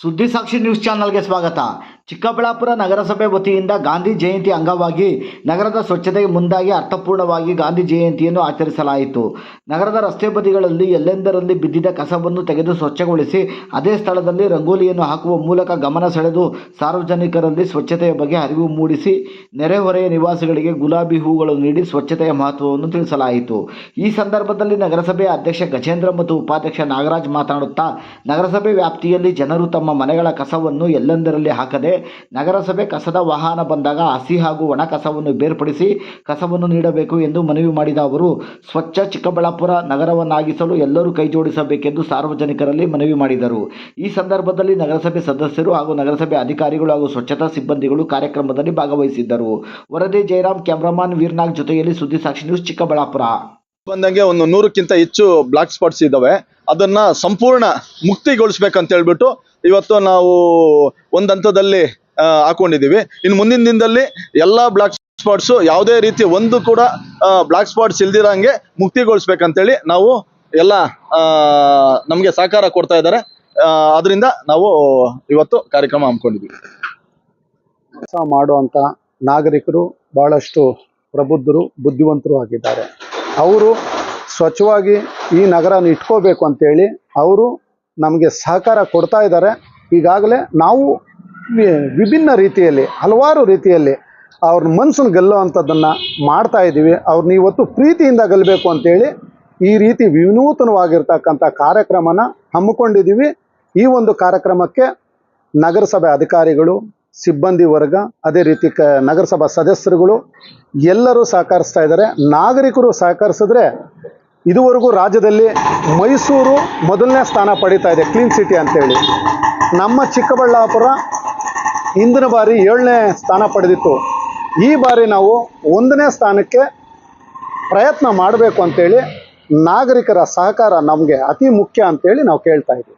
ಸುದ್ದಿ ಸಾಕ್ಷಿ ನ್ಯೂಸ್ ಚಾನಲ್ಗೆ ಸ್ವಾಗತ ಚಿಕ್ಕಬಳ್ಳಾಪುರ ನಗರಸಭೆ ವತಿಯಿಂದ ಗಾಂಧಿ ಜಯಂತಿ ಅಂಗವಾಗಿ ನಗರದ ಸ್ವಚ್ಛತೆಗೆ ಮುಂದಾಗಿ ಅರ್ಥಪೂರ್ಣವಾಗಿ ಗಾಂಧಿ ಜಯಂತಿಯನ್ನು ಆಚರಿಸಲಾಯಿತು. ನಗರದ ರಸ್ತೆ ಬದಿಗಳಲ್ಲಿ ಎಲ್ಲೆಂದರಲ್ಲಿ ಬಿದ್ದಿದ್ದ ಕಸವನ್ನು ತೆಗೆದು ಸ್ವಚ್ಛಗೊಳಿಸಿ ಅದೇ ಸ್ಥಳದಲ್ಲಿ ರಂಗೋಲಿಯನ್ನು ಹಾಕುವ ಮೂಲಕ ಗಮನ ಸೆಳೆದು ಸಾರ್ವಜನಿಕರಲ್ಲಿ ಸ್ವಚ್ಛತೆಯ ಬಗ್ಗೆ ಅರಿವು ಮೂಡಿಸಿ ನೆರೆಹೊರೆಯ ನಿವಾಸಿಗಳಿಗೆ ಗುಲಾಬಿ ಹೂಗಳನ್ನು ನೀಡಿ ಸ್ವಚ್ಛತೆಯ ಮಹತ್ವವನ್ನು ತಿಳಿಸಲಾಯಿತು. ಈ ಸಂದರ್ಭದಲ್ಲಿ ನಗರಸಭೆಯ ಅಧ್ಯಕ್ಷ ಗಜೇಂದ್ರ ಮತ್ತು ಉಪಾಧ್ಯಕ್ಷ ನಾಗರಾಜ್ ಮಾತನಾಡುತ್ತಾ, ನಗರಸಭೆ ವ್ಯಾಪ್ತಿಯಲ್ಲಿ ಜನರು ತಮ್ಮ ಮನೆಗಳ ಕಸವನ್ನು ಎಲ್ಲೆಂದರಲ್ಲಿ ಹಾಕದೆ ನಗರಸಭೆ ಕಸದ ವಾಹನ ಬಂದಾಗ ಹಸಿ ಹಾಗೂ ಒಣ ಕಸವನ್ನು ಬೇರ್ಪಡಿಸಿ ಕಸವನ್ನು ನೀಡಬೇಕು ಎಂದು ಮನವಿ ಮಾಡಿದ ಅವರು, ಸ್ವಚ್ಛ ಚಿಕ್ಕಬಳ್ಳಾಪುರ ನಗರವನ್ನಾಗಿಸಲು ಎಲ್ಲರೂ ಕೈಜೋಡಿಸಬೇಕೆಂದು ಸಾರ್ವಜನಿಕರಲ್ಲಿ ಮನವಿ ಮಾಡಿದರು. ಈ ಸಂದರ್ಭದಲ್ಲಿ ನಗರಸಭೆ ಸದಸ್ಯರು ಹಾಗೂ ನಗರಸಭೆ ಅಧಿಕಾರಿಗಳು ಹಾಗೂ ಸ್ವಚ್ಛತಾ ಸಿಬ್ಬಂದಿಗಳು ಕಾರ್ಯಕ್ರಮದಲ್ಲಿ ಭಾಗವಹಿಸಿದ್ದರು. ವರದಿ ಜಯರಾಮ್ ಕ್ಯಾಮ್ರಾಮನ್, ವೀರ್ನಾಗ್ ಜೊತೆಯಲ್ಲಿ ಸುದ್ದಿ ಸಾಕ್ಷಿ ನ್ಯೂಸ್ ಚಿಕ್ಕಬಳ್ಳಾಪುರ. ಬಂದಂಗೆ ಒಂದು ನೂರಕ್ಕಿಂತ ಹೆಚ್ಚು ಬ್ಲಾಕ್ ಸ್ಪಾಟ್ಸ್ ಇದ್ದಾವೆ. ಅದನ್ನ ಸಂಪೂರ್ಣ ಮುಕ್ತಿಗೊಳಿಸ್ಬೇಕಂತ ಹೇಳ್ಬಿಟ್ಟು ಇವತ್ತು ನಾವು ಒಂದು ಹಂತದಲ್ಲಿ ಆ, ಹಾಕೊಂಡಿದೀವಿ ಇನ್ನು ಮುಂದಿನ ದಿನದಲ್ಲಿ ಎಲ್ಲಾ ಬ್ಲಾಕ್ ಸ್ಪಾಟ್ಸ್ ಯಾವುದೇ ರೀತಿ ಒಂದು ಕೂಡ ಬ್ಲಾಕ್ ಸ್ಪಾಟ್ಸ್ ಇಲ್ದಿರಂಗೆ ಮುಕ್ತಿಗೊಳಿಸ್ಬೇಕಂತೇಳಿ ನಾವು ಎಲ್ಲ ನಮ್ಗೆ ಸಹಕಾರ ಕೊಡ್ತಾ ಇದ್ದಾರೆ. ಅದರಿಂದ ನಾವು ಇವತ್ತು ಕಾರ್ಯಕ್ರಮ ಹಮ್ಮಿಕೊಂಡಿದ್ವಿ ಕೆಲಸ ಮಾಡುವಂಥ ನಾಗರಿಕರು ಬಹಳಷ್ಟು ಪ್ರಬುದ್ಧರು ಬುದ್ಧಿವಂತರು ಆಗಿದ್ದಾರೆ. ಅವರು ಸ್ವಚ್ಛವಾಗಿ ಈ ನಗರನ ಇಟ್ಕೋಬೇಕು ಅಂತೇಳಿ ಅವರು ನಮಗೆ ಸಹಕಾರ ಕೊಡ್ತಾ ಇದ್ದಾರೆ. ಈಗಾಗಲೇ ನಾವು ವಿಭಿನ್ನ ರೀತಿಯಲ್ಲಿ, ಹಲವಾರು ರೀತಿಯಲ್ಲಿ ಅವ್ರ ಮನಸ್ಸನ್ನು ಗೆಲ್ಲುವಂಥದ್ದನ್ನು ಮಾಡ್ತಾ ಇದ್ದೀವಿ. ಅವ್ರನ್ನ ಇವತ್ತು ಪ್ರೀತಿಯಿಂದ ಗೆಲ್ಲಬೇಕು ಅಂತೇಳಿ ಈ ರೀತಿ ವಿನೂತನವಾಗಿರ್ತಕ್ಕಂಥ ಕಾರ್ಯಕ್ರಮನ ಹಮ್ಮಿಕೊಂಡಿದ್ದೀವಿ. ಈ ಒಂದು ಕಾರ್ಯಕ್ರಮಕ್ಕೆ ನಗರಸಭೆ ಅಧಿಕಾರಿಗಳು ಸಿಬ್ಬಂದಿ ವರ್ಗ, ಅದೇ ರೀತಿ ಕ ನಗರಸಭಾ ಸದಸ್ಯರುಗಳು ಎಲ್ಲರೂ ಸಹಕರಿಸ್ತಾ ಇದ್ದಾರೆ. ನಾಗರಿಕರು ಸಹಕರಿಸಿದ್ರೆ ಇದುವರೆಗೂ ರಾಜ್ಯದಲ್ಲಿ ಮೈಸೂರು ಮೊದಲನೇ ಸ್ಥಾನ ಪಡೀತಾ ಇದೆ, ಕ್ಲೀನ್ ಸಿಟಿ ಅಂತೇಳಿ. ನಮ್ಮ ಚಿಕ್ಕಬಳ್ಳಾಪುರ ಹಿಂದಿನ ಬಾರಿ ಏಳನೇ ಸ್ಥಾನ ಪಡೆದಿತ್ತು. ಈ ಬಾರಿ ನಾವು ಒಂದನೇ ಸ್ಥಾನಕ್ಕೆ ಪ್ರಯತ್ನ ಮಾಡಬೇಕು ಅಂತೇಳಿ ನಾಗರಿಕರ ಸಹಕಾರ ನಮಗೆ ಅತಿ ಮುಖ್ಯ ಅಂತೇಳಿ ನಾವು ಕೇಳ್ತಾ ಇದ್ದೀವಿ.